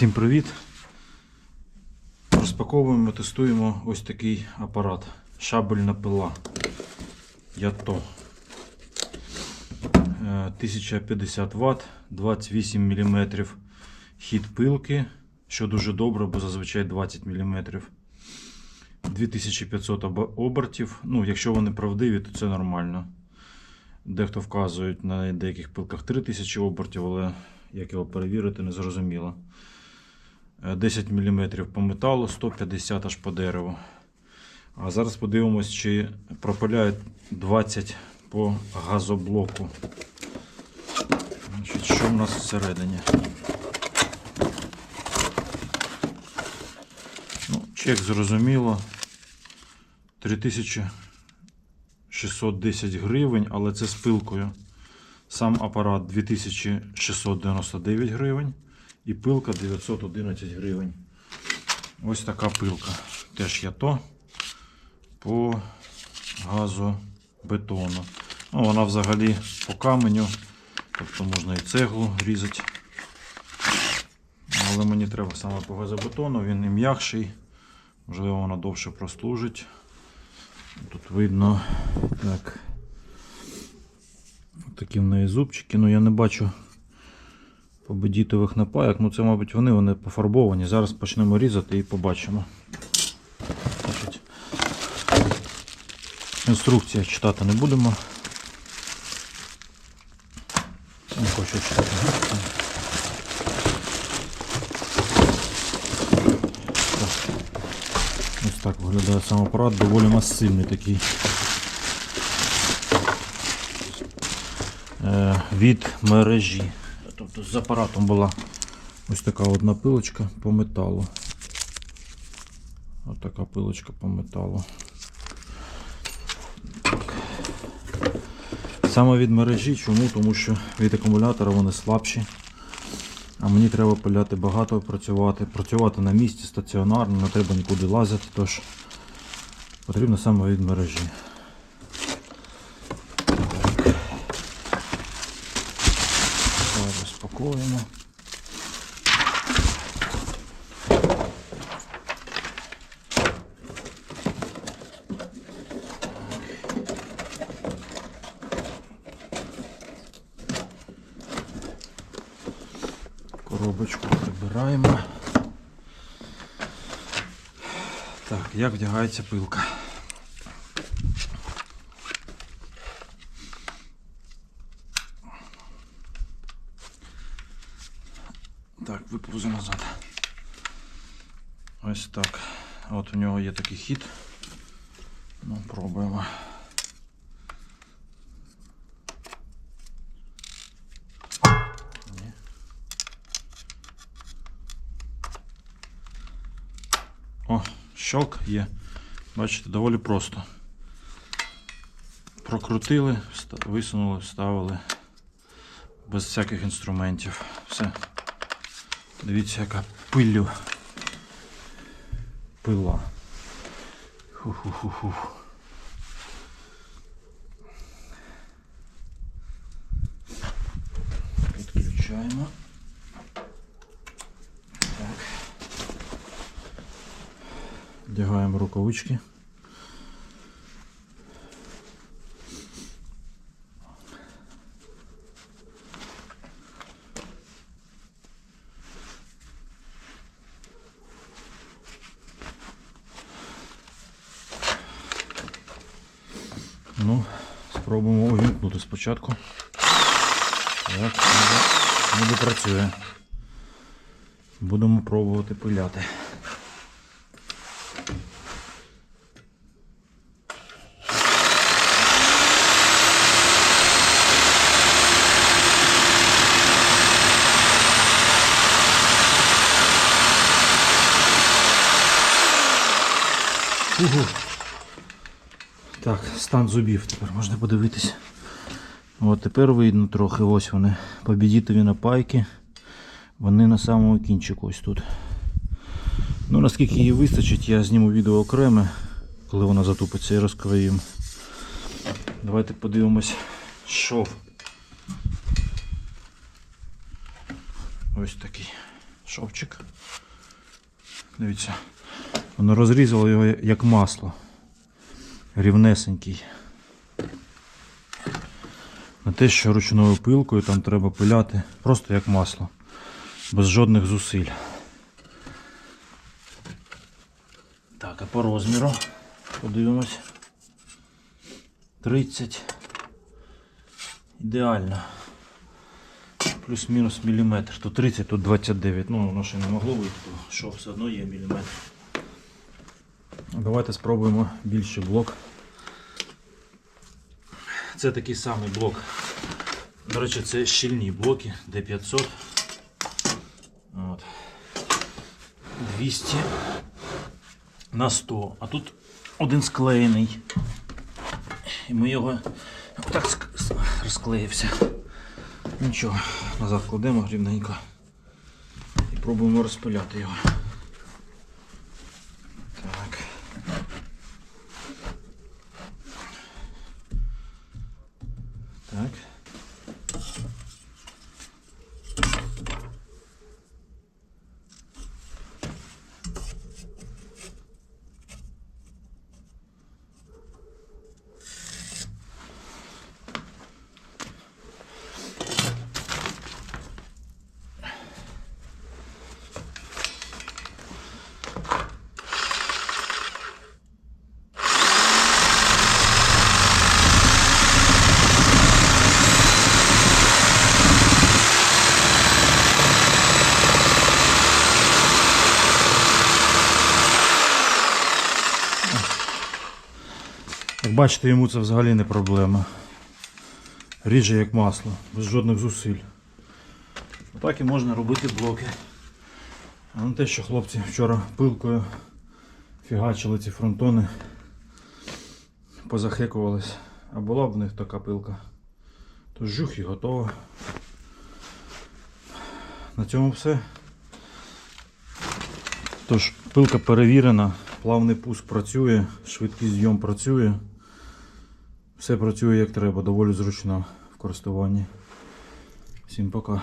Всім привіт! Розпаковуємо, тестуємо ось такий апарат. Шабельна пила. Ято. Е, 1050 Вт, 28 мм хід пилки, що дуже добре, бо зазвичай 20 мм. 2500 обо- обертів. Ну, якщо вони правдиві, то це нормально. Дехто вказують на деяких пилках 3000 обертів, але як його перевірити, не зрозуміло. Е, 10 мм по металу, 150 аж по дереву. А зараз подивимось, чи пропиляють 20 по газоблоку. Значить, що в нас всередині? Ну, чек зрозуміло. 3610 гривень, але це з пилкою. Сам апарат 2699 гривень і пилка 911 гривень. Ось така пилка. Теж є то по газобетону. Ну, вона взагалі по каменю, тобто можна і цеглу різати. Але мені треба саме по газобетону, він і м'якший, можливо, вона довше прослужить. Тут видно так. Такі в неї зубчики, ну я не бачу победітових напаяк. Ну це, мабуть, вони, вони пофарбовані. Зараз почнемо різати і побачимо. Інструкція читати не будемо. Не хочу читати. Ось так виглядає сам апарат, доволі масивний такий. Е, від мережі. Тобто з апаратом була ось така одна пилочка по металу. Ось така пилочка по металу. Саме від мережі. Чому? Тому що від акумулятора вони слабші. А мені треба пиляти багато працювати. Працювати на місці стаціонарно, не треба нікуди лазити, тож потрібно саме від мережі. Зараз. Коробочку прибираємо. Так, як вдягається пилка? Так, виповзу назад. Ось так. От у нього є такий хід. Ну, пробуємо. О, щелк є. Бачите, доволі просто. Прокрутили, висунули, вставили. Без всяких інструментів. Все. Дивіться, яка пилю. Пила. Ху-ху-ху-ху. Підключаємо. Так. Вдягаємо рукавички. Ну, спробуємо увімкнути спочатку. Так, ніби, працює. Будемо пробувати пиляти. Угу. Так, стан зубів тепер можна подивитись. От тепер видно трохи ось вони. Побідітові напайки. Вони на самому кінчику ось тут. Ну наскільки її вистачить, я зніму відео окреме, коли вона затупиться і розкроїм. Давайте подивимось шов. Ось такий Шовчик. Дивіться. Воно розрізало його як масло. Рівнесенький. На те, що ручною пилкою там треба пиляти просто як масло. Без жодних зусиль. Так, а по розміру подивимось. 30. Ідеально. Плюс-мінус міліметр. Тут 30, тут 29. Ну, воно ще не могло вийти, то що все одно є міліметр. Давайте спробуємо більший блок. Це такий самий блок. До речі, це щільні блоки D500. От. 200 на 100. А тут один склеєний. І ми його так розклеївся. Нічого, назад кладемо рівненько і пробуємо розпиляти його. Так. Так. Як бачите, йому це взагалі не проблема. Ріже як масло, без жодних зусиль. Так і можна робити блоки. А не те, що хлопці вчора пилкою фігачили ці фронтони, позахекувались. А була б в них така пилка. То жух і готово. На цьому все. Тож, пилка перевірена, плавний пуск працює, швидкий зйом працює. Все працює як треба, доволі зручно в користуванні. Всім пока.